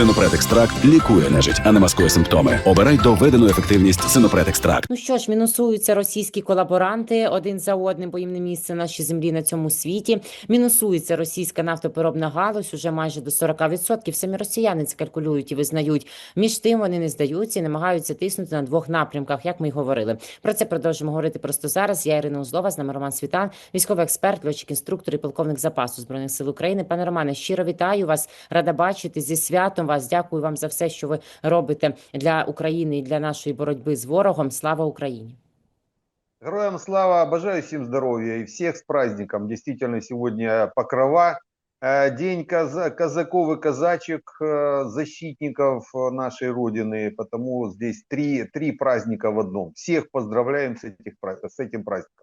Синопред екстракт лікує нежить, а не маскує симптоми. Обирай доведену ефективність Синопред екстракт. Ну що ж, мінусуються російські колаборанти один за одним, бо їм не місце на нашій землі на цьому світі. Мінусується російська нафтопереробна галузь уже майже до 40%. Самі росіяни це калькулюють і визнають. Між тим вони не здаються і намагаються тиснути на двох напрямках, як ми й говорили. Про це продовжимо говорити просто зараз. Я Ірина Узлова, з нами Роман Світан, військовий експерт, льотчик, інструктор і полковник запасу збройних сил України. Пане Романе, щиро вітаю вас. Рада бачити зі святом вас. Дякую вам за все, що ви робите для України і для нашої боротьби з ворогом. Слава Україні! Героям слава, обожаю всем здоровья и всех с праздником. Действительно, сегодня Покрова, э, день каза- казаков и казачек, э, защитников э, нашей Родины, потому здесь три, три праздника в одном. Всех поздравляем с, этих, пра- с этим праздником.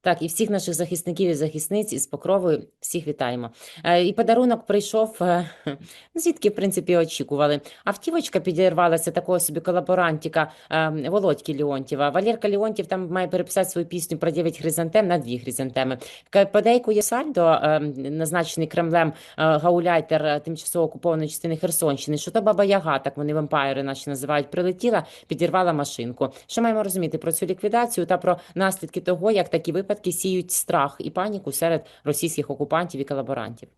Так, і всіх наших захисників і захисниць із покровою всіх вітаємо. Е, І подарунок прийшов, е, звідки, в принципі, очікували. Автівочка підірвалася такого собі колаборантіка е, Володьки Леонтьєва. Валерка Леонтьєв там має переписати свою пісню про 9 хризантем на 2 хризантеми. Подейкує Сальдо, назначений Кремлем гауляйтер тимчасово окупованої частини Херсонщини, що то Баба Яга, так вони вампайри наші називають, прилетіла, підірвала машинку. Що маємо розуміти про цю ліквідацію та про наслідки того, як такі випадки сіють страх і паніку серед російських окупантів і колаборантів?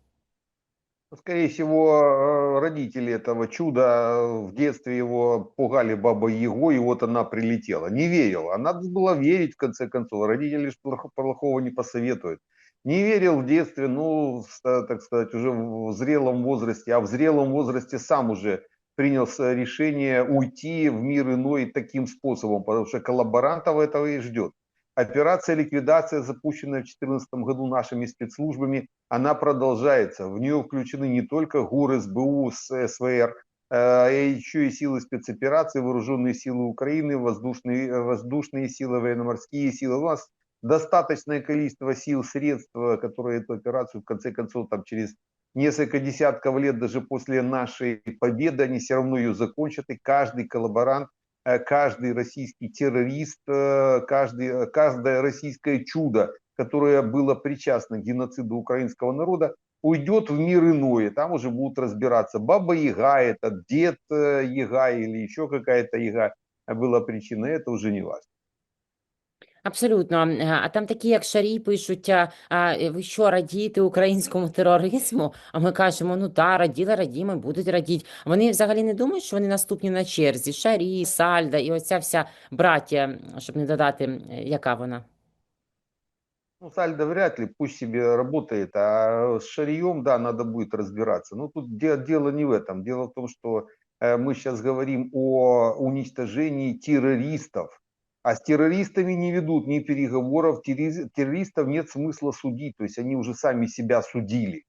Скорее всего, э, родители этого чуда э, в детстве его пугали бабой Егой, и вот она прилетела. Не верил, а надо было верить в конце концов. Родители ж плохо- плохого не посоветуют. Не верил в детстве, ну, ста- так сказать, уже в зрелом возрасте, а в зрелом возрасте сам уже принял с- решение уйти в мир иной таким способом, потому что коллаборантов этого и ждет. Операция ликвидация, запущенная в 2014 году нашими спецслужбами, она продолжается. В нее включены не только ГУР, СБУ, СВР, э, а еще и силы спецоперации, вооруженные силы Украины, воздушные, э, воздушные силы, военно-морские силы. У нас достаточное количество сил, средств, э, которые эту операцию, в конце концов, там через несколько десятков лет, даже после нашей победы, они все равно ее закончат, и каждый коллаборант э, каждый российский террорист, э, каждый, э, каждое российское чудо, которое было причастно к геноциду украинского народа, уйдет в мир иной. Там уже будут разбираться, баба Яга это, дед э, Яга или еще какая-то Яга была причина, это уже не важно. Абсолютно. Е, А там такі, як Шарій, пишуть, а, а, е, ви що, радієте українському тероризму? А ми кажемо, ну та, раділи, радімо, будуть радіти. Вони взагалі не думають, що вони наступні на черзі. Шарій, Сальда і оця вся браття, щоб не додати, е, яка вона. Ну, Сальдо вряд ли, пусть себе работает, а с Шарием, да, надо будет разбираться. Но тут де- дело не в этом. Дело в том, что э, мы сейчас говорим о уничтожении террористов, А с террористами не ведут ни переговоров, террористов нет смысла судить, то есть они уже сами себя судили,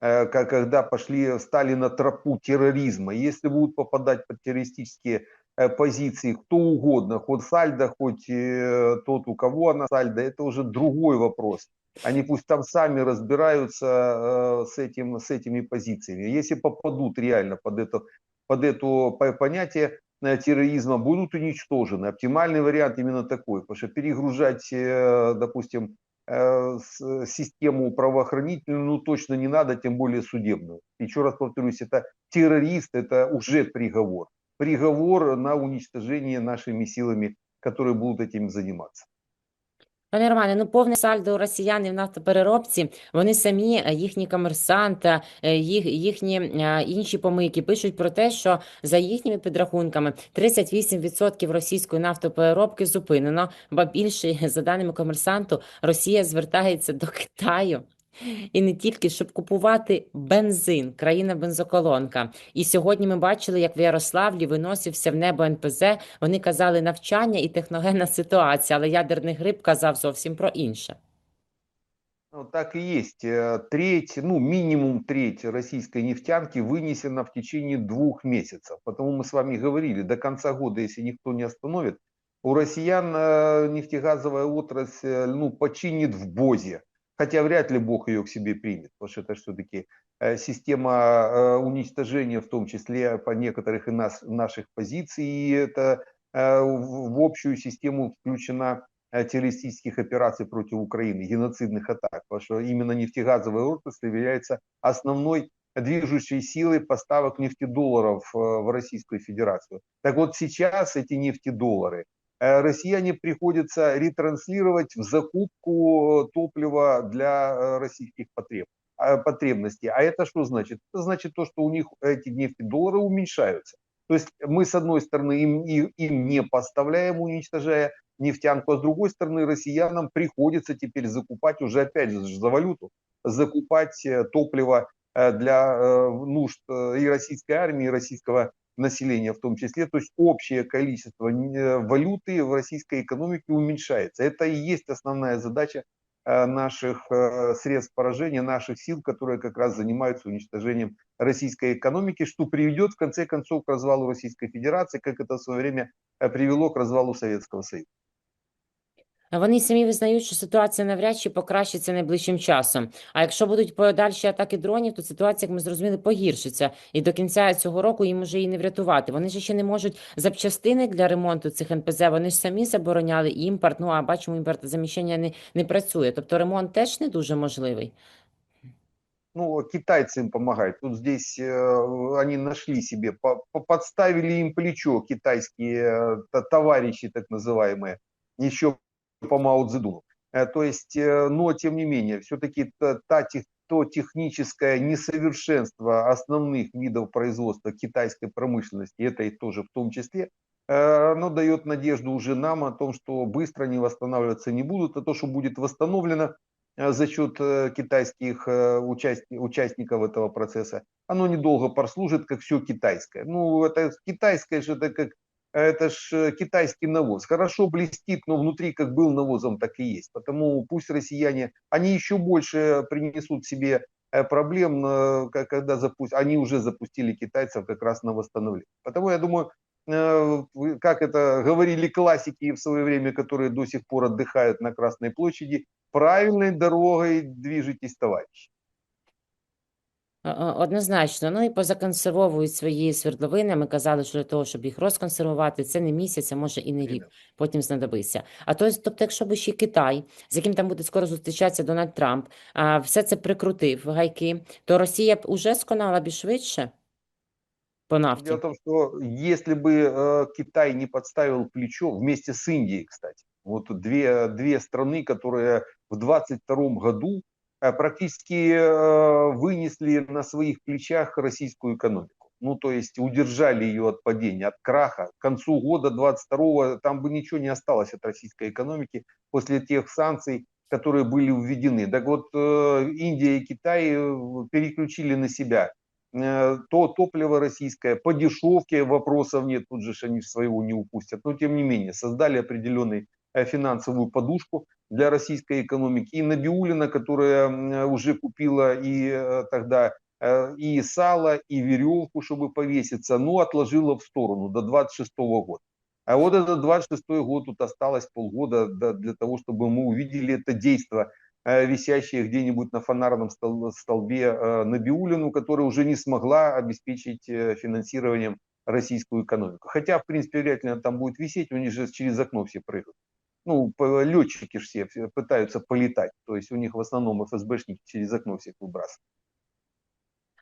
э, когда пошли, стали на тропу терроризма. Если будут попадать под террористические э, позиции кто угодно, хоть Сальдо, хоть э, тот, у кого она Сальдо, это уже другой вопрос. Они пусть там сами разбираются с, этим, с этими позициями. Если попадут реально под это, под это по- понятие терроризма, будут уничтожены. Оптимальный вариант именно такой, потому что перегружать, э, допустим, э, систему правоохранительную ну, точно не надо, тем более судебную. Еще раз повторюсь, это террорист, это уже приговор приговор на уничтожение нашими силами, которые будут этим заниматься. Пане Романе, ну повне сальдо росіян в нафтопереробці, вони самі, е, їхні комерсанти, е, їх, їхні е, інші помийки пишуть про те, що за їхніми підрахунками 38% російської нафтопереробки зупинено, ба більше, за даними комерсанту, Росія звертається до Китаю. І не тільки, щоб купувати бензин, країна-бензоколонка. І сьогодні ми бачили, як в Ярославлі виносився в небо НПЗ. Вони казали навчання і техногенна ситуація, але ядерний гриб казав зовсім про інше. Ну, так и есть. Э, Треть, ну минимум треть российской нефтянки вынесена в течение двух месяцев. Потому мы с вами говорили, до конца года, если никто не остановит, у россиян э, нефтегазовая отрасль ну, починит в БОЗе. Хотя вряд ли Бог ее к себе примет, потому что это все-таки система э, уничтожения, в том числе по некоторых и нас, наших позиций, и это э, в общую систему включена э, террористических операций против Украины, геноцидных атак, потому что именно нефтегазовая отрасль является основной движущей силой поставок нефтедолларов э, в Российскую Федерацию. Так вот сейчас эти нефтедоллары э, россияне приходится ретранслировать в закупку топлива для э, российских потреб, а, потребностей. А это что значит? Это значит то, что у них эти нефтедоллары уменьшаются. То есть мы, с одной стороны, им, им не поставляем, уничтожая нефтянку, а с другой стороны, россиянам приходится теперь закупать уже опять же за валюту, закупать топливо Э, для э, нужд э, и российской армии, и российского населения в том числе. То есть общее количество валюты в российской экономике уменьшается. Это и есть основная задача наших средств поражения, наших сил, которые как раз занимаются уничтожением российской экономики, что приведет в конце концов к развалу Российской Федерации, как это в свое время привело к развалу Советского Союза. Вони самі визнають, що ситуація навряд чи покращиться найближчим часом. А якщо будуть подальші атаки дронів, то ситуація, як ми зрозуміли, погіршиться. І до кінця цього року їм уже її не врятувати. Вони ж ще не можуть запчастини для ремонту цих НПЗ. Вони ж самі забороняли імпорт. Ну а бачимо, імпортозаміщення не, не працює. Тобто ремонт теж не дуже можливий. ну, китайцы им помогают. Тут здесь э, они нашли себе, по, по, подставили им плечо китайские э, товарищи, так называемые, еще по Мао Цзэдуну. Э, то есть, э, но тем не менее, все-таки та, то техническое несовершенство основных видов производства китайской промышленности, это и тоже в том числе, э, оно дает надежду уже нам о том, что быстро они восстанавливаться не будут, а то, что будет восстановлено за счет китайских участников этого процесса, оно недолго прослужит, как все китайское. Ну, это китайское же это как это ж э, китайский навоз. Хорошо блестит, но внутри как был навозом, так и есть. Потому пусть россияне, они еще больше принесут себе э, проблем, э, когда запустят, они уже запустили китайцев как раз на восстановление. Потому я думаю, как это говорили классики в свое время, которые до сих пор отдыхают на Красной площади, правильной дорогой движетесь, товарищи. Однозначно, ну і позаконсервовують свої свердловини. Ми казали, що для того, щоб їх розконсервувати, це не місяць, а може і не рік, потім знадобиться. А то, тобто, якщо б ще Китай, з яким там буде скоро зустрічатися Дональд Трамп, а все це прикрутив гайки, то Росія б уже сконала б швидше по нафті. Дело в том, что если бы э, Китай не подставил плечо вместе с Индией, кстати, вот две, две страны, которые в 22 году Э, практически э, вынесли на своих плечах российскую экономику. Ну, то есть удержали ее от падения, от краха. К концу года 22 там бы ничего не осталось от российской экономики после тех санкций, которые были введены. Так вот, э, Индия и Китай переключили на себя то топливо российское, по дешевке вопросов нет, тут же они своего не упустят. Но тем не менее, создали определенный финансовую подушку, для российской экономики, и Набиулина, которая уже купила и э, тогда э, и сало, и веревку, чтобы повеситься, но отложила в сторону до 26 года. А вот этот 26 год, тут осталось полгода для того, чтобы мы увидели это действие, э, висящее где-нибудь на фонарном столбе Набиулину, которая уже не смогла обеспечить финансированием российскую экономику. Хотя, в принципе, вряд ли она там будет висеть, у них же через окно все прыгают ну, летчики все пытаются полетать, то есть у них в основном ФСБшники через окно всех выбрасывают.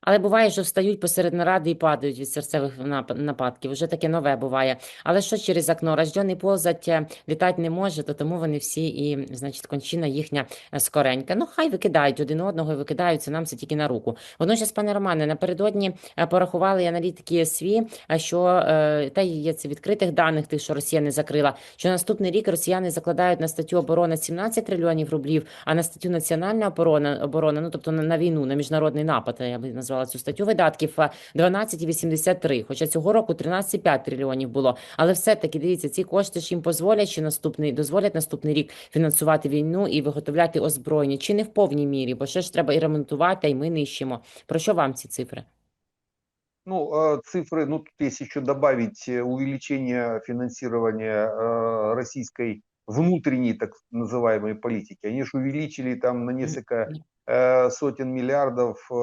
Але буває, що встають посеред наради і падають від серцевих нападків. Вже таке нове буває. Але що через окно? Рождений ползать е, літати не може, то тому вони всі і, значить, кончина їхня е, скоренька. Ну, хай викидають один одного і викидаються нам це тільки на руку. Водночас, пане Романе, напередодні е, порахували аналітики СВІ, що та є це відкритих даних, тих, що Росія не закрила. Що наступний рік росіяни закладають на статтю оборони 17 трильйонів рублів, а на статтю національна оборона оборона, ну тобто на, на війну, на міжнародний напад, я би назвала назвала цю статтю видатків 12,83, Хоча цього року 13,5 трильйонів було. Але все-таки дивіться, ці кошти ж їм дозволять чи наступний дозволять наступний рік фінансувати війну і виготовляти озброєння, чи не в повній мірі, бо ще ж треба і ремонтувати, і ми нищимо. Про що вам ці цифри? Ну, цифры, ну, тут есть еще добавить э, увеличение финансирования э, российской внутренней, так называемой политики. Они же увеличили там на несколько Э, сотен миллиардов э,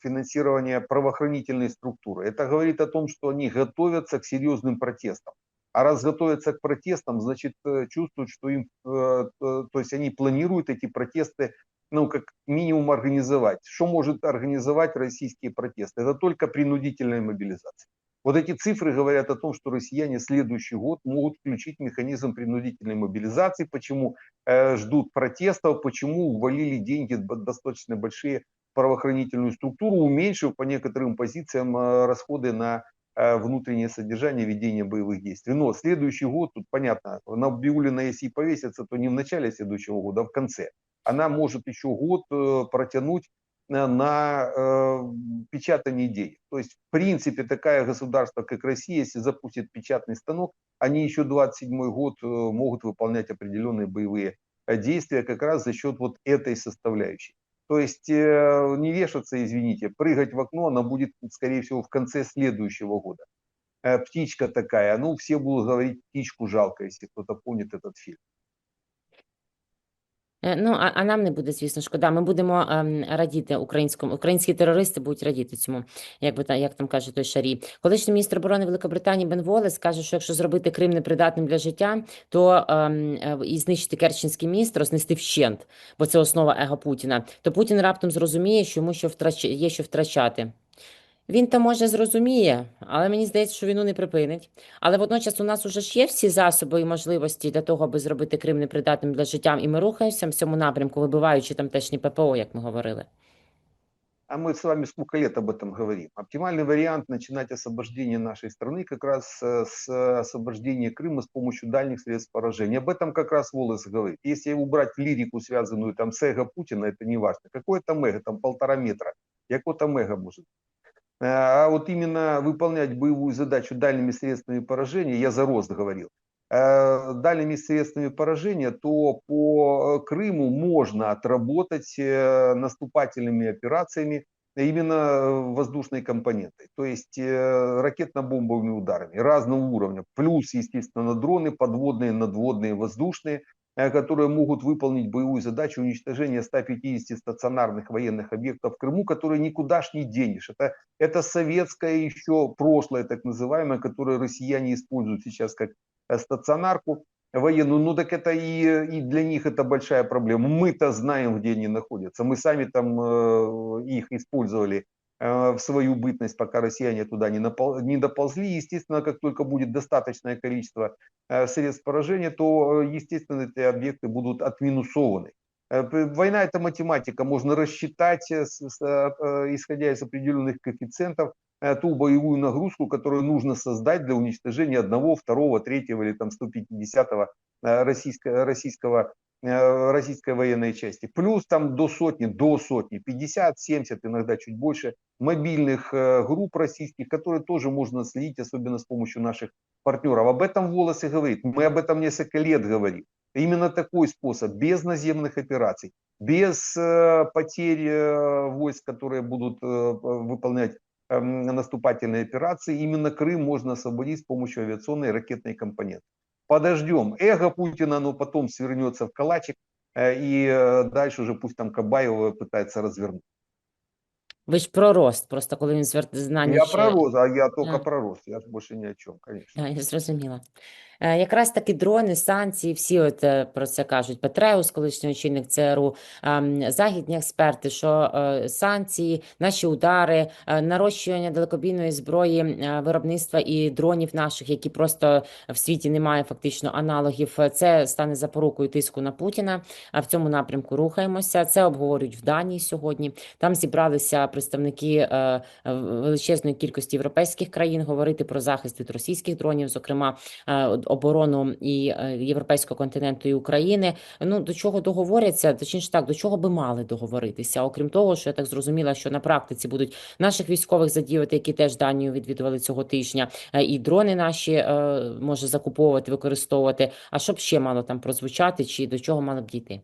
финансирования правоохранительной структуры. Это говорит о том, что они готовятся к серьезным протестам. А раз готовятся к протестам, значит, э, чувствуют, что им, то есть они планируют эти протесты ну, как минимум организовать. Что может организовать российские протесты? Это только принудительная мобилизация. Вот эти цифры говорят о том, что россияне следующий год могут включить механизм принудительной мобилизации, почему э, ждут протестов, почему увалили деньги достаточно большие правоохранительную структуру, уменьшив по некоторым позициям э, расходы на э, внутреннее содержание ведения боевых действий. Но следующий год, тут понятно, на Биулина, если и повесится, то не в начале следующего года, а в конце. Она может еще год э, протянуть на э, печатание денег. То есть, в принципе, такое государство, как Россия, если запустит печатный станок, они еще 27 год э, могут выполнять определенные боевые э, действия как раз за счет вот этой составляющей. То есть э, не вешаться, извините, прыгать в окно, она будет, скорее всего, в конце следующего года. Э, птичка такая, ну, все будут говорить, птичку жалко, если кто-то помнит этот фильм. Е, Ну, а, а нам не буде, звісно, шкода. Ми будемо ем, радіти українському. Українські терористи будуть радіти цьому, як би та як там каже той шарі. Колишній міністр оборони Великобританії Бен Волес каже, що якщо зробити Крим непридатним для життя, то ем, е, і знищити Керченський міст, рознести вщент, бо це основа его Путіна, то Путін раптом зрозуміє, що йому що втрач... є що втрачати. Він там може зрозуміє, але мені здається, що війну не припинить. Але водночас у нас уже ж є всі засоби і можливості для того, аби зробити Крим непридатним для життя, і ми рухаємося в цьому напрямку, вибиваючи тамтешні ППО, як ми говорили. А мы с вами сколько лет об этом говорим. Оптимальный вариант начинать освобождение нашей страны как раз э, с освобождения Крыма с помощью дальних средств поражения. Об этом как раз Волос говорит. Если убрать лирику, связанную там с эго Путина, это не важно. Какое там эго, там полтора метра. Яко там эго может Э, А вот именно выполнять боевую задачу дальними средствами поражения, я за рост говорил, э, дальними средствами поражения, то по Крыму можно отработать э, наступательными операциями именно воздушной компонентой, то есть ракетно-бомбовыми ударами разного уровня, плюс, естественно, дроны подводные, надводные, воздушные, которые могут выполнить боевую задачу уничтожения 150 стационарных военных объектов в Крыму, которые никуда ж не денешь. Это, это советское еще прошлое, так называемое, которое россияне используют сейчас как стационарку военную. Ну так это и, и для них это большая проблема. Мы-то знаем, где они находятся. Мы сами там э, их использовали в свою бытность, пока россияне туда не, напол, не доползли. Естественно, как только будет достаточное количество средств поражения, то, естественно, эти объекты будут отминусованы. Война – это математика. Можно рассчитать, исходя из определенных коэффициентов, ту боевую нагрузку, которую нужно создать для уничтожения одного, второго, третьего или там 150-го российского, российского российской военной части. Плюс там до сотни, до сотни, 50, 70, иногда чуть больше мобильных групп российских, которые тоже можно следить, особенно с помощью наших партнеров. Об этом Волос и говорит. Мы об этом несколько лет говорим. Именно такой способ, без наземных операций, без потерь войск, которые будут выполнять наступательные операции, именно Крым можно освободить с помощью авиационной и ракетной компоненты подождем. Эго Путина, но потом свернется в калачик, и дальше уже пусть там Кабаева пытается развернуть. Ви ж про рост, просто коли він звер... знання Я ще... про рост, а я только А. про рост, я ж больше ни о чем, конечно. А, я зрозуміла. Е, Якраз таки дрони, санкції, всі от е, про це кажуть. Петреус, колишній очільник ЦРУ, ем, західні експерти, що е, санкції, наші удари, нарощування далекобійної зброї, виробництва і дронів наших, які просто в світі немає фактично аналогів. Це стане запорукою тиску на Путіна. А в цьому напрямку рухаємося. Це обговорюють в Данії сьогодні. Там зібралися представники величезної кількості європейських країн говорити про захист від російських дронів, зокрема оборону і е, європейського континенту і України. Ну до чого договоряться, точніше так, до чого би мали договоритися? Окрім того, що я так зрозуміла, що на практиці будуть наших військових задіяти, які теж Данію відвідували цього тижня, е, і дрони наші е, може закуповувати, використовувати. А що б ще мало там прозвучати, чи до чого мали б дійти?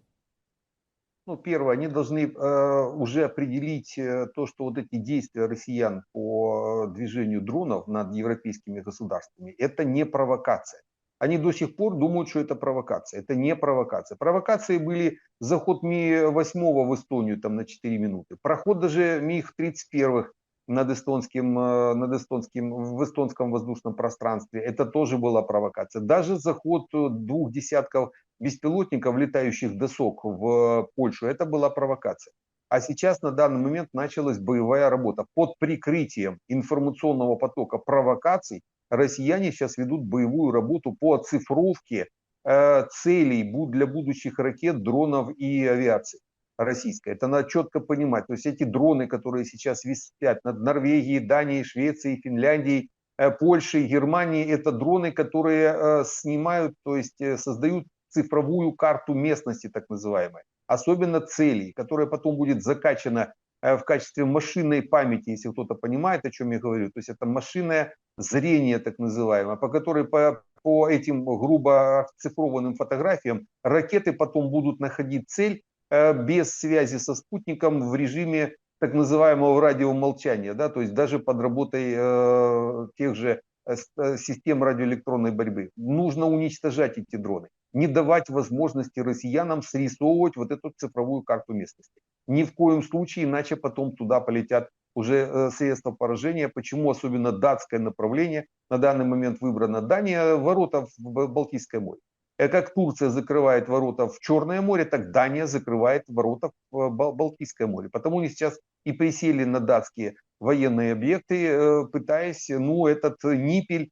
Ну, первое, они должны э, уже определить э, то, что вот эти действия россиян по движению дронов над европейскими государствами, это не провокация. Они до сих пор думают, что это провокация. Это не провокация. Провокации были заход Ми-8 в Эстонию там, на 4 минуты. Проход даже МиГ-31 над эстонским, э, над эстонским, в эстонском воздушном пространстве. Это тоже была провокация. Даже заход двух десятков беспилотников, летающих досок в Польшу, это была провокация. А сейчас на данный момент началась боевая работа. Под прикрытием информационного потока провокаций россияне сейчас ведут боевую работу по оцифровке э, целей для будущих ракет, дронов и авиации российской. Это надо четко понимать. То есть эти дроны, которые сейчас висят над Норвегией, Данией, Швецией, Финляндией, э, Польшей, Германией, это дроны, которые э, снимают, то есть создают цифровую карту местности, так называемой, особенно целей, которая потом будет закачана в качестве машинной памяти, если кто-то понимает, о чем я говорю. То есть это машинное зрение, так называемое, по которой по, по этим грубо оцифрованным фотографиям ракеты потом будут находить цель Э, без связи со спутником в режиме так называемого радиомолчания, да, то есть даже под работой э, тех же э, э, систем радиоэлектронной борьбы. Нужно уничтожать эти дроны, не давать возможности россиянам срисовывать вот эту цифровую карту местности. Ни в коем случае, иначе потом туда полетят уже э, средства поражения. Почему особенно датское направление на данный момент выбрано? Дания ворота в Балтийское море. Э, как Турция закрывает ворота в Черное море, так Дания закрывает ворота в э, Балтийское море. Потому они сейчас и присели на датские военные объекты, э, пытаясь, ну, этот ниппель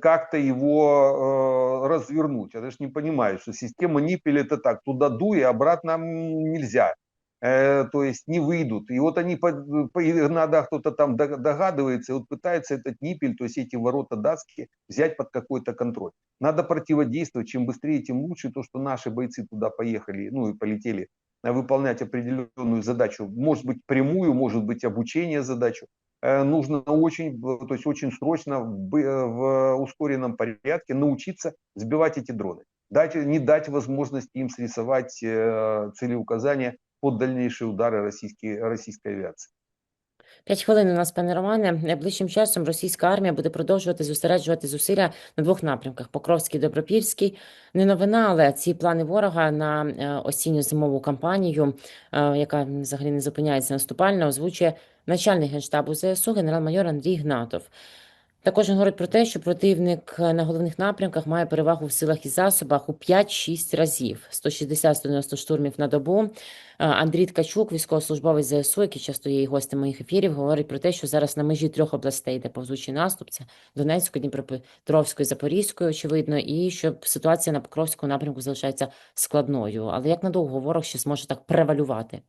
как-то его развернуть. Я даже не понимаю, что система ниппель это так, туда дуй, и обратно нельзя. Э, то есть не выйдут. И вот они, иногда кто-то там догадывается, и вот пытается этот ниппель, то есть эти ворота датские, взять под какой-то контроль. Надо противодействовать, чем быстрее, тем лучше. То, что наши бойцы туда поехали, ну и полетели э, выполнять определенную задачу, может быть прямую, может быть обучение задачу, э, нужно очень, то есть очень срочно в ускоренном порядке научиться сбивать эти дроны. Дать, не дать возможности им срисовать целеуказания под дальніші удари російської, російської авіації. П'ять хвилин у нас, пане Романе. Найближчим часом російська армія буде продовжувати зосереджувати зусилля на двох напрямках: Покровський, Добропільський. Не новина, але ці плани ворога на е, осінньо-зимову кампанію, е, яка взагалі не зупиняється наступально, озвучує начальник генштабу ЗСУ генерал-майор Андрій Гнатов. Також він говорить про те, що противник е, на головних напрямках має перевагу в силах і засобах у 5-6 разів: 160-190 штурмів на добу. Е, Андрій Ткачук, військовослужбовець ЗСУ, який часто є гостем моїх ефірів, говорить про те, що зараз на межі трьох областей йде повзучий наступ: це Донецької, Дніпропетровської, Запорізької, очевидно, і що ситуація на Покровському напрямку залишається складною. Але як надовго ворог ще зможе так превалювати?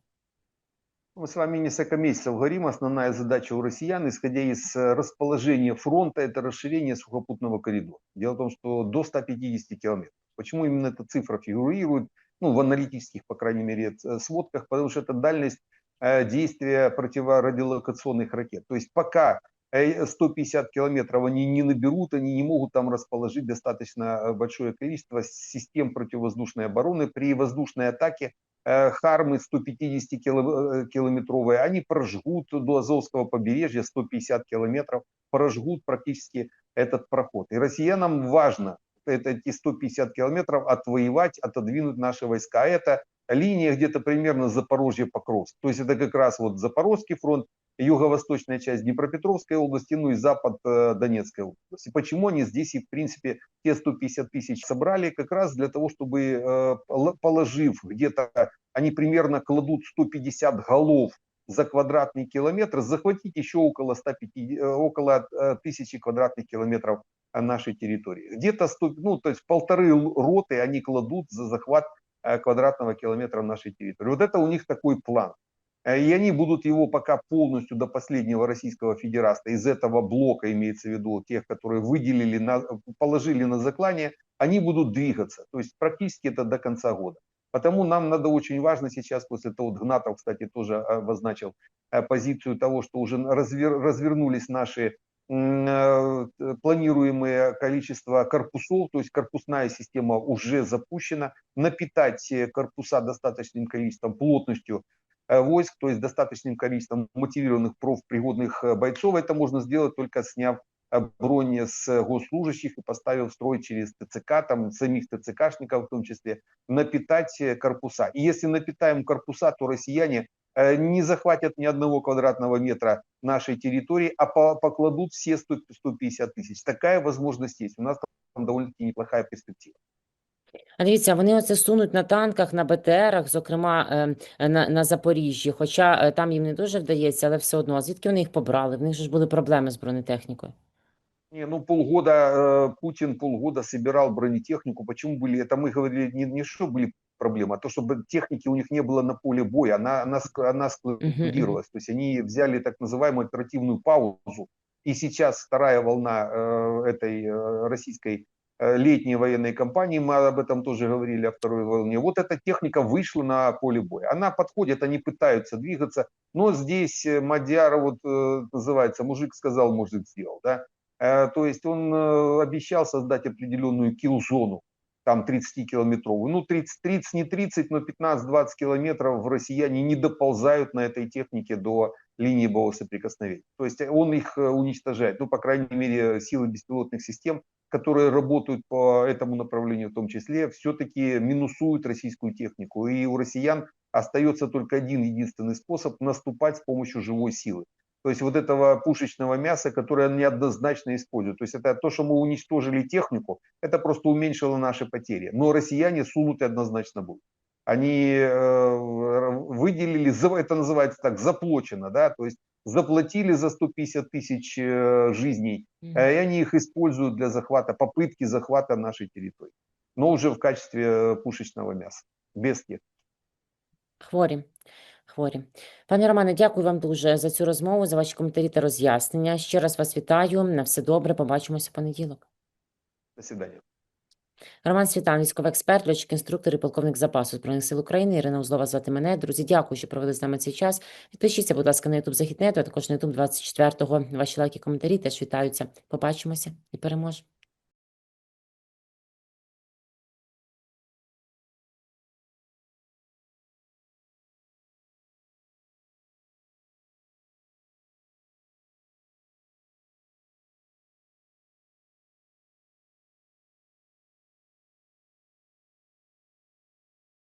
Мы с вами несколько месяцев говорим, основная задача у россиян, исходя из э, расположения фронта, это расширение сухопутного коридора. Дело в том, что до 150 километров. Почему именно эта цифра фигурирует, ну, в аналитических, по крайней мере, э, сводках, потому что это дальность э, действия противорадиолокационных ракет. То есть пока 150 километров они не наберут, они не могут там расположить достаточно большое количество систем противовоздушной обороны. При воздушной атаке Хармы 150-километровые, они прожгут до Азовского побережья 150 километров, прожгут практически этот проход. И россиянам важно эти 150 километров отвоевать, отодвинуть наши войска. Это линия где-то примерно Запорожье-Покровск. То есть это как раз вот Запорожский фронт, юго-восточная часть Днепропетровской области, ну и запад э, Донецкой области. Почему они здесь и, в принципе, те 150 тысяч собрали? Как раз для того, чтобы, э, положив где-то, они примерно кладут 150 голов за квадратный километр, захватить еще около, 150, э, около тысячи квадратных километров нашей территории. Где-то ну, то есть полторы роты они кладут за захват квадратного километра нашей территории. Вот это у них такой план. Э, и они будут его пока полностью до последнего российского федераста, из этого блока имеется в виду, тех, которые выделили, на, положили на заклание, они будут двигаться. То есть практически это до конца года. Потому нам надо очень важно сейчас, после того, вот Гнатов, кстати, тоже э, обозначил э, позицию того, что уже развер, развернулись наши планируемое количество корпусов, то есть корпусная система уже запущена, напитать корпуса достаточным количеством, плотностью Э, войск, то есть достаточным количеством мотивированных профпригодных э, бойцов. Это можно сделать только сняв э, брони с госслужащих и поставив строй через ТЦК, там самих ТЦКшников в том числе, напитать корпуса. И если напитаем корпуса, то россияне не захватят ни одного квадратного метра нашей территории, а покладут все 100, 150 тысяч. Такая возможность есть. У нас там довольно-таки неплохая перспектива. А дивіться, вони оце сунуть на танках, на БТРах, зокрема е, на, на Запоріжжі. Хоча е, там їм не дуже вдається, але все одно. А звідки вони їх побрали? В них же ж були проблеми з бронетехнікою. Не, ну полгода э, Путин полгода собирал бронетехнику. Почему были? Это мы говорили не, не что были проблемы, а то, чтобы техники у них не было на поле боя. Она, она, она складировалась. То есть они взяли так называемую оперативную паузу. И сейчас вторая волна э, этой э, российской э, летней военной кампании, мы об этом тоже говорили, о второй волне. Вот эта техника вышла на поле боя. Она подходит, они пытаются двигаться. Но здесь э, Мадяр, вот э, называется, мужик сказал, мужик сделал. Да? Э, То есть он обещал создать определенную килл-зону, там 30-километровую. Ну, 30, 30, не 30, но 15-20 километров россияне не доползают на этой технике до линии боевого соприкосновения. То есть он их э, уничтожает. Ну, по крайней мере, силы беспилотных систем, которые работают по этому направлению в том числе, все-таки минусуют российскую технику. И у россиян остается только один единственный способ наступать с помощью живой силы. То есть вот этого пушечного мяса, которое неоднозначно используют. То есть это то, что мы уничтожили технику, это просто уменьшило наши потери. Но россияне сунуты однозначно будут. Они э, выделили, это называется так, заплачено, да, то есть заплатили за 150 тысяч э, жизней, э, и они их используют для захвата, попытки захвата нашей территории. Но уже в качестве пушечного мяса, без техники. Хворі. Хворі. Пане Романе, дякую вам дуже за цю розмову, за ваші коментарі та роз'яснення. Ще раз вас вітаю. На все добре. Побачимося в понеділок. До свидания. Роман Світан, військовий експерт, льотчик, інструктор і полковник запасу Збройних сил України. Ірина Узлова звати мене. Друзі, дякую, що провели з нами цей час. Підпишіться, будь ласка, на YouTube Західнету, а також на YouTube 24-го. Ваші лайки, коментарі теж вітаються. Побачимося і переможемо.